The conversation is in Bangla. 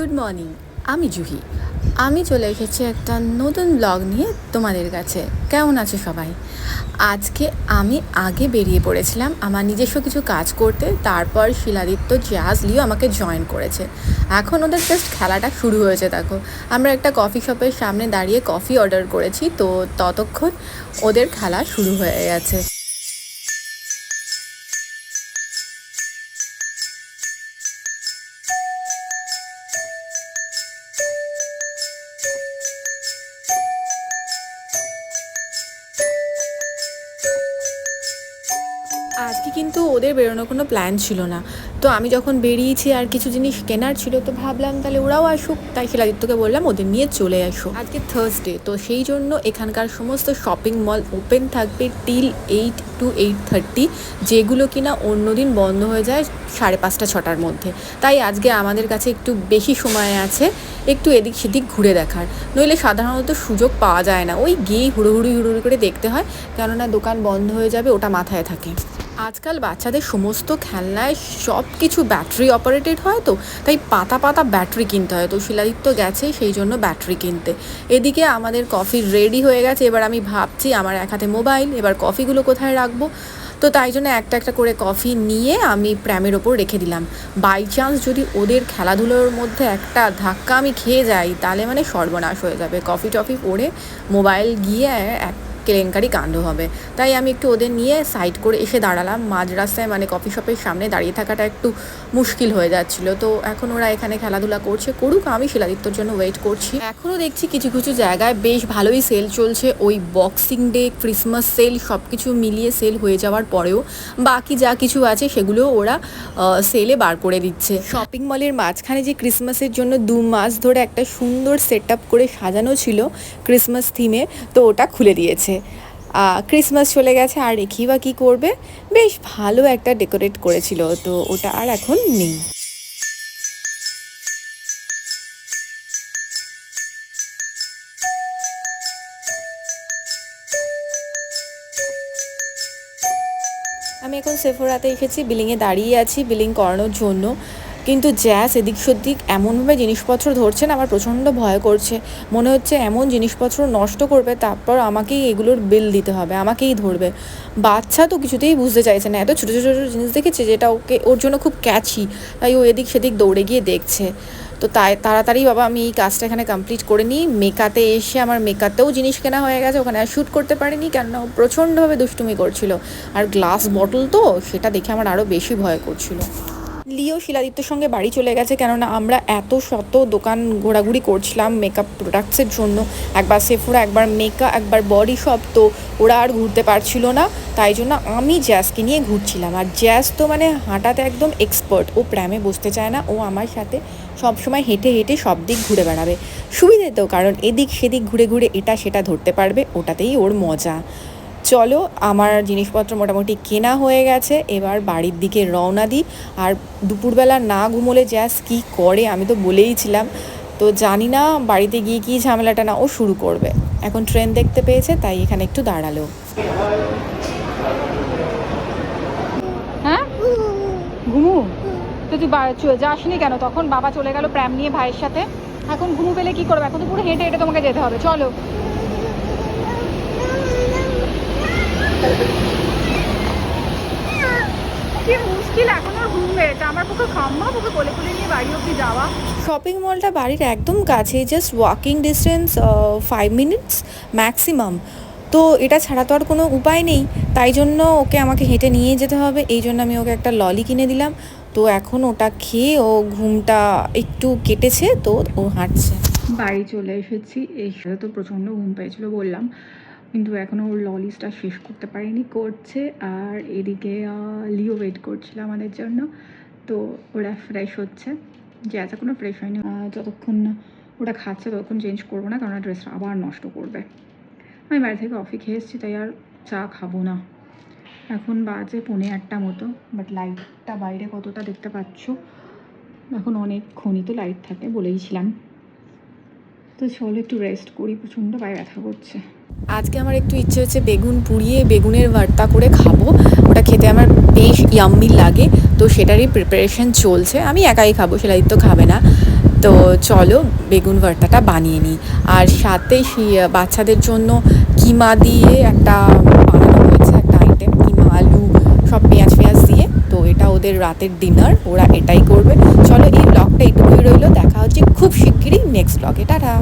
গুড মর্নিং আমি জুহি। আমি চলে এসেছি একটা নতুন ব্লগ নিয়ে তোমাদের কাছে। কেমন আছো সবাই? আজকে আমি আগে বেরিয়ে পড়েছিলাম আমার নিজস্ব কিছু কাজ করতে, তারপর শিলাদিত্য লিও আমাকে জয়েন করেছে। এখন ওদের জাস্ট খেলাটা শুরু হয়েছে, দেখো। আমরা একটা কফি শপের সামনে দাঁড়িয়ে কফি অর্ডার করেছি, তো ততক্ষণ ওদের খেলা শুরু হয়ে গেছে। আজকে কিন্তু ওদের বেরোনোর কোনো প্ল্যান ছিল না। তো আমি যখন বেরিয়েছি আর কিছু জিনিস কেনার ছিল, তো ভাবলাম তাহলে ওরাও আসুক। তাই শিলাদিত্যকে বললাম, ওদের নিয়ে চলে আসো। আজকে থার্সডে তো সেই জন্য এখানকার সমস্ত শপিং মল ওপেন থাকবে till eight to eight thirty যেগুলো কিনা অন্যদিন বন্ধ হয়ে যায় সাড়ে পাঁচটা, ছটার মধ্যে। তাই আজকে আমাদের কাছে একটু বেশি সময় আছে, একটু এদিক সেদিক ঘুরে দেখার। নইলে সাধারণত সুযোগ পাওয়া যায় না। ওই গিয়েই হুড়োহুড়ি হুড়োহুড়ি করে দেখতে হয়, কেননা দোকান বন্ধ হয়ে যাবে, ওটা মাথায় থাকে। আজকাল বাচ্চাদের সমস্ত খেলনায় সব কিছু ব্যাটারি অপারেটেড হয় তো, তাই পাতা পাতা ব্যাটারি কিনতে হয়। তো শিলাদিত্য গেছে, সেই জন্য ব্যাটারি কিনতে। এদিকে আমাদের কফি রেডি হয়ে গেছে, এবার আমি ভাবছি আমার এক হাতে মোবাইল এবার কফিগুলো কোথায় রাখব? তো তাই জন্য একটা একটা করে কফি নিয়ে আমি প্র্যামের ওপর রেখে দিলাম। বাই চান্স যদি ওদের খেলাধুলোর মধ্যে একটা ধাক্কা আমি খেয়ে যাই, তাহলে মানে সর্বনাশ হয়ে যাবে। কফি টফি পরে মোবাইল গিয়ে এক কেলেঙ্কারি কাণ্ড হবে। তাই আমি একটু ওদের নিয়ে সাইড করে এসে দাঁড়ালাম। মাঝ রাস্তায় মানে কফি শপের সামনে দাঁড়িয়ে থাকাটা একটু মুশকিল হয়ে যাচ্ছিল। তো এখন ওরা এখানে খেলাধুলা করছে। করুক, আমি শিলাদিত্যর জন্য ওয়েট করছি। এখনও দেখছি কিছু কিছু জায়গায় বেশ ভালোই সেল চলছে। ওই বক্সিং ডে ক্রিসমাস সেল সব কিছু মিলিয়ে সেল হয়ে যাওয়ার পরেও বাকি যা কিছু আছে সেগুলো ওরা সেলে বার করে দিচ্ছে। শপিং মলের মাঝখানে যে ক্রিসমাসের জন্য দু মাস ধরে একটা সুন্দর সেট করে সাজানো ছিল ক্রিসমাস থিমে তো ওটা খুলে দিয়েছে। আহ, ক্রিসমাস চলে গেছে আর রেখেই বা কী করবে? বেশ ভালো একটা ডেকোরেট করেছিল তো ওটা আর এখন নেই। আমি এখন সেফোরাতে এসেছি বিলিংয়ে দাঁড়িয়ে আছি বিলিং করানোর জন্য। কিন্তু জ্যাস এদিক সেদিক এমনভাবে জিনিসপত্র ধরছে না, আমার প্রচণ্ড ভয় করছে। মনে হচ্ছে এমন জিনিসপত্র নষ্ট করবে, তারপর আমাকেই এগুলোর বিল দিতে হবে, আমাকেই ধরবে। বাচ্চা তো কিছুতেই বুঝতে চাইছে না, এত ছোটো ছোটো ছোটো জিনিস দেখেছে যেটা ওকে, ওর জন্য খুব ক্যাচি তাই ও এদিক সেদিক দৌড়ে গিয়ে দেখছে। তো তাই, তাড়াতাড়ি বাবা আমি এই কাজটা এখানে কমপ্লিট করে নিই, মেকাতে এসে আমার মেকাতেও জিনিস কেনা হয়ে গেছে, ওখানে আর শ্যুট করতে পারিনি, কেননা ও প্রচণ্ডভাবে দুষ্টুমি করছিল। আর গ্লাস বটল তো, সেটা দেখে আমার আরও বেশি ভয় করছিল। লিও শিলাদিত্যর সঙ্গে বাড়ি চলে গেছে, কেননা আমরা এত শত দোকান ঘোরাঘুরি করছিলাম মেকআপ প্রোডাক্টসের জন্য। একবার সেফোরা একবার মেকা একবার বডি শপ তো ওরা আর ঘুরতে পারছিল না। তাই জন্য আমি জ্যাসকে নিয়ে ঘুরছিলাম। আর জ্যাস তো মানে হাঁটাতে একদম এক্সপার্ট ও প্র্যামে বসতে চায় না, ও আমার সাথে সবসময় হেঁটে হেঁটে সব দিক ঘুরে বেড়াবে। সুবিধে তো, কারণ এদিক সেদিক ঘুরে ঘুরে এটা সেটা ধরতে পারবে, ওটাতেই ওর মজা। চলো, আমার জিনিসপত্র মোটামুটি কেনা হয়ে গেছে, এবার বাড়ির দিকে রওনা দিই। আর দুপুরবেলা না ঘুমোলে জ্যাস কী করে, আমি তো বলেইছিলাম তো জানি না বাড়িতে গিয়ে কী ঝামেলাটা না ও শুরু করবে। এখন ট্রেন দেখতে পেয়েছে, তাই এখানে একটু দাঁড়াল। হ্যাঁ? ঘুমু? তো তুই যাসনি কেন? তখন বাবা চলে গেল প্র্যাম নিয়ে ভাইয়ের সাথে। এখন ঘুমু পেলে কি করবে? এখন তো পুরো হেঁটে হেঁটে তোমাকে যেতে হবে। চলো। কি মুশকিল এখন ওর এটা আমার পক্ষে সম্ভব ওকে কোলে কোলে নিয়ে বাড়ি অব্দি যাওয়া। শপিং মলটা বাড়ির একদম কাছে just walking distance five minutes maximum তো এটা ছাড়া তো আর কোনো উপায় নেই। তাই জন্য ওকে আমাকে হেঁটে নিয়ে যেতে হবে। এই জন্য আমি ওকে একটা ললি কিনে দিলাম। তো এখন ওটা খেয়ে ও ঘুমটা একটু কেটেছে তো ও হাঁটছে। বাড়ি চলে এসেছি। এসে তো প্রচণ্ড ঘুম পেয়েছিল বললাম। কিন্তু এখনও ওর ললিসটা শেষ করতে পারিনি, করছে আর এদিকে লিও ওয়েট করছিল আমাদের জন্য। তো ওরা ফ্রেশ হচ্ছে। জ্যাজ এখনও ফ্রেশ হয়নি যতক্ষণ ওটা খাচ্ছে ততক্ষণ চেঞ্জ করব না, কারণ ড্রেসটা আবার নষ্ট করবে। আমি বাড়ি থেকে কফি খেয়ে এসেছি, তাই আর চা খাব না। এখন বাজে পৌনে আটটা মতো বাট লাইটটা বাইরে কতটা দেখতে পাচ্ছ? এখন অনেকক্ষণই তো লাইট থাকে বলেইছিলাম তো চলো একটু রেস্ট করি, প্রচণ্ড পায়ে ব্যথা করছে। আজকে আমার একটু ইচ্ছে হচ্ছে বেগুন পুড়িয়ে বেগুনের ভর্তা করে খাব। ওটা খেতে আমার বেশ ইয়াম্মি লাগে, তো সেটারই প্রিপারেশন চলছে। আমি একাই খাব শিলাদিত্য খাবে না। তো চলো বেগুন ভর্তাটা বানিয়ে নিই। আর সাথে বাচ্চাদের জন্য কিমা দিয়ে একটা বানানো হয়েছে, একটা আইটেম কিমা, আলু, সব পেঁয়াজ পেঁয়াজ দিয়ে। তো এটা ওদের রাতের ডিনার ওরা এটাই করবে। চলো এই ব্লগটা এইটুকুই রইল, দেখা হচ্ছে খুব শিগগিরই নেক্সট ব্লগে টাটা!